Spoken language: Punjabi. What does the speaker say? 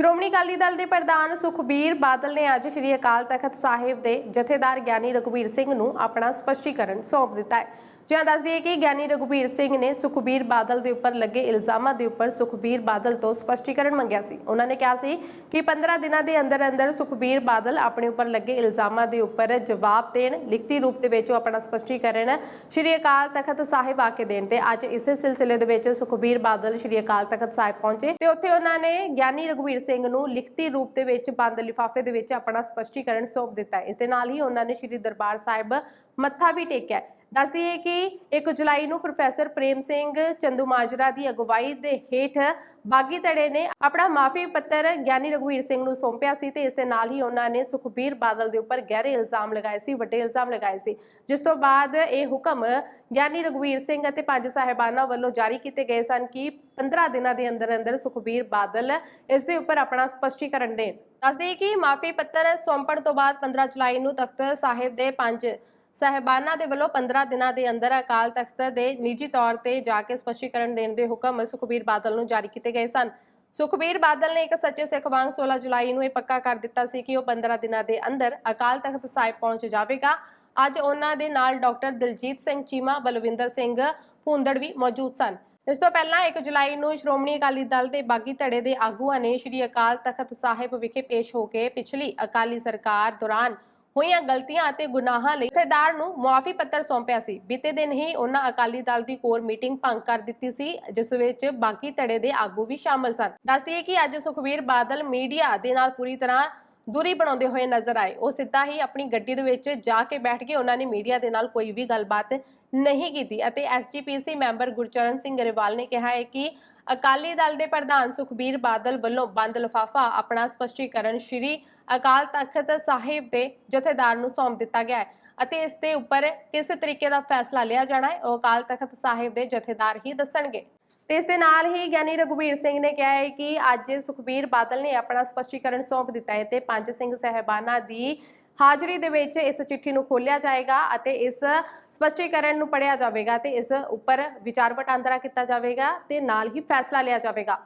ਸ਼੍ਰੋਮਣੀ ਅਕਾਲੀ ਦਲ ਦੇ ਪ੍ਰਧਾਨ ਸੁਖਬੀਰ ਬਾਦਲ ਨੇ ਅੱਜ ਸ੍ਰੀ ਅਕਾਲ ਤਖਤ ਸਾਹਿਬ ਦੇ ਜਥੇਦਾਰ ਗਿਆਨੀ ਰਘਵੀਰ ਸਿੰਘ ਨੂੰ ਆਪਣਾ ਸਪਸ਼ਟੀਕਰਨ ਸੌਂਪ ਦਿੱਤਾ ਹੈ। ਜਿਵੇਂ ਦੱਸ ਦਈਏ ਕਿ ਗਿਆਨੀ ਰਘੁਬੀਰ ਸਿੰਘ ਨੇ ਸੁਖਬੀਰ ਬਾਦਲ ਦੇ ਉੱਪਰ ਲੱਗੇ ਇਲਜ਼ਾਮਾਂ ਦੇ ਉੱਪਰ ਸੁਖਬੀਰ ਬਾਦਲ ਤੋਂ ਸਪਸ਼ਟੀਕਰਨ ਮੰਗਿਆ ਸੀ। ਉਹਨਾਂ ਨੇ ਕਿਹਾ ਸੀ ਕਿ 15 ਦਿਨਾਂ ਦੇ ਅੰਦਰ ਅੰਦਰ ਸੁਖਬੀਰ ਬਾਦਲ ਆਪਣੇ ਉੱਪਰ ਲੱਗੇ ਇਲਜ਼ਾਮਾਂ ਦੇ ਉੱਪਰ ਜਵਾਬ ਦੇਣ, ਲਿਖਤੀ ਰੂਪ ਦੇ ਵਿੱਚ ਆਪਣਾ ਸਪਸ਼ਟੀਕਰਨ ਸ੍ਰੀ ਅਕਾਲ ਤਖਤ ਸਾਹਿਬ ਆ ਕੇ ਦੇਣ ਤੇ ਅੱਜ ਇਸੇ ਸਿਲਸਿਲੇ ਦੇ ਵਿੱਚ ਸੁਖਬੀਰ ਬਾਦਲ ਸ੍ਰੀ ਅਕਾਲ ਤਖਤ ਸਾਹਿਬ ਪਹੁੰਚੇ ਤੇ ਉੱਥੇ ਉਹਨਾਂ ਨੇ ਗਿਆਨੀ ਰਘੁਬੀਰ ਸਿੰਘ ਨੂੰ ਲਿਖਤੀ ਰੂਪ ਦੇ ਵਿੱਚ ਬੰਦ ਲਿਫਾਫੇ ਦੇ ਵਿੱਚ ਆਪਣਾ ਸਪਸ਼ਟੀਕਰਨ ਸੌਂਪ ਦਿੱਤਾ। ਇਸ ਦੇ ਨਾਲ ਹੀ ਉਹਨਾਂ ਨੇ ਸ੍ਰੀ ਦਰਬਾਰ ਸਾਹਿਬ ਮੱਥਾ ਵੀ ਟੇਕਿਆ। ਹੈ। ਕਿ 1 ਜੁਲਾਈ ਨੂੰ ਪ੍ਰੋਫੈਸਰ ਪ੍ਰੇਮ ਸਿੰਘ ਚੰਦੂ ਮਾਜਰਾ ਦੀ ਅਗਵਾਈ ਦੇ ਹੇਠ ਬਾਗੀ ਧੜੇ ਨੇ ਆਪਣਾ ਮਾਫੀ ਪੱਤਰ ਗਿਆਨੀ ਰਘੁਵੀਰ ਸਿੰਘ ਨੂੰ ਸੌਂਪਿਆ ਸੀ ਤੇ ਇਸ ਦੇ ਨਾਲ ਹੀ ਉਹਨਾਂ ਨੇ ਸੁਖਬੀਰ ਬਾਦਲ ਦੇ ਉੱਪਰ ਗਹਿਰੇ ਇਲਜ਼ਾਮ ਲਗਾਏ ਸੀ, ਵੱਡੇ ਇਲਜ਼ਾਮ ਲਗਾਏ ਸੀ ਜਿਸ ਤੋਂ ਬਾਅਦ ਇਹ ਹੁਕਮ ਗਿਆਨੀ ਰਘੁਵੀਰ ਸਿੰਘ ਅਤੇ ਪੰਜ ਸਾਹਿਬਾਨਾਂ ਵੱਲੋਂ ਜਾਰੀ ਕੀਤੇ ਗਏ ਸਨ ਕਿ 15 ਦਿਨਾਂ ਦੇ ਅੰਦਰ ਅੰਦਰ ਸੁਖਬੀਰ ਬਾਦਲ ਇਸ ਦੇ ਉੱਪਰ ਆਪਣਾ ਸਪਸ਼ਟੀਕਰਨ ਦੇਣ ਦੱਸਦੇ ਕਿ ਮਾਫੀ ਪੱਤਰ ਸੌਂਪਣ ਤੋਂ ਬਾਅਦ 15 ਜੁਲਾਈ ਨੂੰ ਤਖਤ ਸਾਹਿਬ ਦੇ ਪੰਜ ਸਾਹਿਬਾਨਾਂ ਦੇ ਵੱਲੋਂ 15 ਦਿਨਾਂ ਦੇ ਅੰਦਰ ਅਕਾਲ ਤਖਤ ਦੇ ਨਿੱਜੀ ਤੌਰ ਤੇ ਜਾ ਕੇ ਸਪਸ਼ਟੀਕਰਨ ਦੇਣ ਦੇ ਹੁਕਮ ਸੁਖਬੀਰ ਬਾਦਲ ਨੂੰ ਜਾਰੀ ਕੀਤੇ ਗਏ ਸਨ। ਸੁਖਬੀਰ ਬਾਦਲ ਨੇ ਇੱਕ ਸੱਚੇ ਸਿੱਖ ਵਾਂਗ 16 ਜੁਲਾਈ ਨੂੰ ਇਹ ਪੱਕਾ ਕਰ ਦਿੱਤਾ ਸੀ ਕਿ ਉਹ 15 ਦਿਨਾਂ ਦੇ ਅੰਦਰ ਅਕਾਲ ਤਖਤ ਸਾਹਿਬ ਪਹੁੰਚ ਜਾਵੇਗਾ। ਅੱਜ ਉਹਨਾਂ ਦੇ ਨਾਲ ਡਾਕਟਰ ਦਿਲਜੀਤ ਸਿੰਘ ਚੀਮਾ, ਬਲਵਿੰਦਰ ਸਿੰਘ ਭੁੰਦੜ ਵੀ ਮੌਜੂਦ ਸਨ। ਇਸ ਤੋਂ ਪਹਿਲਾਂ 1 ਜੁਲਾਈ ਨੂੰ ਸ਼੍ਰੋਮਣੀ ਅਕਾਲੀ ਦਲ ਦੇ ਬਾਗੀ ਧੜੇ ਦੇ ਆਗੂਆਂ ਨੇ ਸ਼੍ਰੀ ਅਕਾਲ ਤਖਤ ਸਾਹਿਬ ਵਿਖੇ ਪੇਸ਼ ਹੋ ਕੇ ਪਿਛਲੀ ਅਕਾਲੀ ਸਰਕਾਰ ਦੌਰਾਨ ਹੋਈਆਂ ਗਲਤੀਆਂ ਅਤੇ ਗੁਨਾਹਾਂ ਲਈ ਜਥੇਦਾਰ ਨੂੰ ਮੁਆਫੀ ਪੱਤਰ ਸੌਂਪਿਆ ਸੀ। ਬੀਤੇ ਦਿਨ ਹੀ ਉਹਨਾਂ ਅਕਾਲੀ ਦਲ ਦੀ ਕੋਰ ਮੀਟਿੰਗ ਭੰਗ ਕਰ ਦਿੱਤੀ ਸੀ, ਜਿਸ ਵਿੱਚ ਬਾਕੀ ਧੜੇ ਦੇ ਆਗੂ ਵੀ ਸ਼ਾਮਲ ਸਨ। ਦੱਸਦੀਏ ਕਿ ਅੱਜ ਸੁਖਵੀਰ ਬਾਦਲ ਮੀਡੀਆ ਦੇ ਨਾਲ ਪੂਰੀ ਤਰ੍ਹਾਂ ਦੂਰੀ ਬਣਾਉਂਦੇ ਹੋਏ ਨਜ਼ਰ ਆਏ। ਉਹ ਸਿੱਧਾ ਹੀ ਆਪਣੀ ਗੱਡੀ ਦੇ ਵਿੱਚ ਜਾ ਕੇ ਬੈਠ ਕੇ ਉਹਨਾਂ ਨੇ ਮੀਡੀਆ ਦੇ ਨਾਲ ਕੋਈ ਵੀ ਗੱਲਬਾਤ ਨਹੀਂ ਕੀਤੀ ਅਤੇ ਐਸਜੀਪੀਸੀ ਮੈਂਬਰ ਗੁਰਚਰਨ ਸਿੰਘ ਗਰੇਵਾਲ ਨੇ ਕਿਹਾ ਹੈ ਕਿ ਅਕਾਲੀ ਦਲ ਦੇ ਪ੍ਰਧਾਨ ਸੁਖਬੀਰ ਬਾਦਲ ਵੱਲੋਂ ਬੰਦ ਲਫਾਫਾ ਆਪਣਾ ਸਪਸ਼ਟੀਕਰਨ ਸ਼੍ਰੀ ਅਕਾਲ ਤਖਤ ਸਾਹਿਬ ਦੇ ਜਥੇਦਾਰ ਨੂੰ ਸੌਂਪ ਦਿੱਤਾ ਗਿਆ ਹੈ ਅਤੇ ਇਸ ਦੇ ਉੱਪਰ ਕਿਸ ਤਰੀਕੇ ਦਾ ਫੈਸਲਾ ਲਿਆ ਜਾਣਾ ਹੈ, ਉਹ ਅਕਾਲ ਤਖਤ ਸਾਹਿਬ ਦੇ ਜਥੇਦਾਰ ਹੀ ਦੱਸਣਗੇ। ਤੇ ਇਸ ਦੇ ਨਾਲ ਹੀ ਗਿਆਨੀ ਰਘੁਬੀਰ ਸਿੰਘ ਨੇ ਕਿਹਾ ਹੈ ਕਿ ਅੱਜ ਸੁਖਬੀਰ ਬਾਦਲ ਨੇ ਆਪਣਾ ਸਪਸ਼ਟੀਕਰਨ ਸੌਂਪ ਦਿੱਤਾ ਹੈ ਤੇ ਪੰਜ ਸਿੰਘ ਸਹਿਬਾਨਾਂ ਦੀ ਹਾਜ਼ਰੀ ਦੇ ਵਿੱਚ ਇਸ ਚਿੱਠੀ ਨੂੰ ਖੋਲ੍ਹਿਆ ਜਾਏਗਾ ਅਤੇ ਇਸ ਸਪਸ਼ਟੀਕਰਨ ਨੂੰ ਪੜ੍ਹਿਆ ਜਾਵੇਗਾ ਤੇ ਇਸ ਉੱਪਰ ਵਿਚਾਰ ਵਟਾਂਦਰਾ ਕੀਤਾ ਜਾਵੇਗਾ ਤੇ ਨਾਲ ਹੀ ਫੈਸਲਾ ਲਿਆ ਜਾਵੇਗਾ।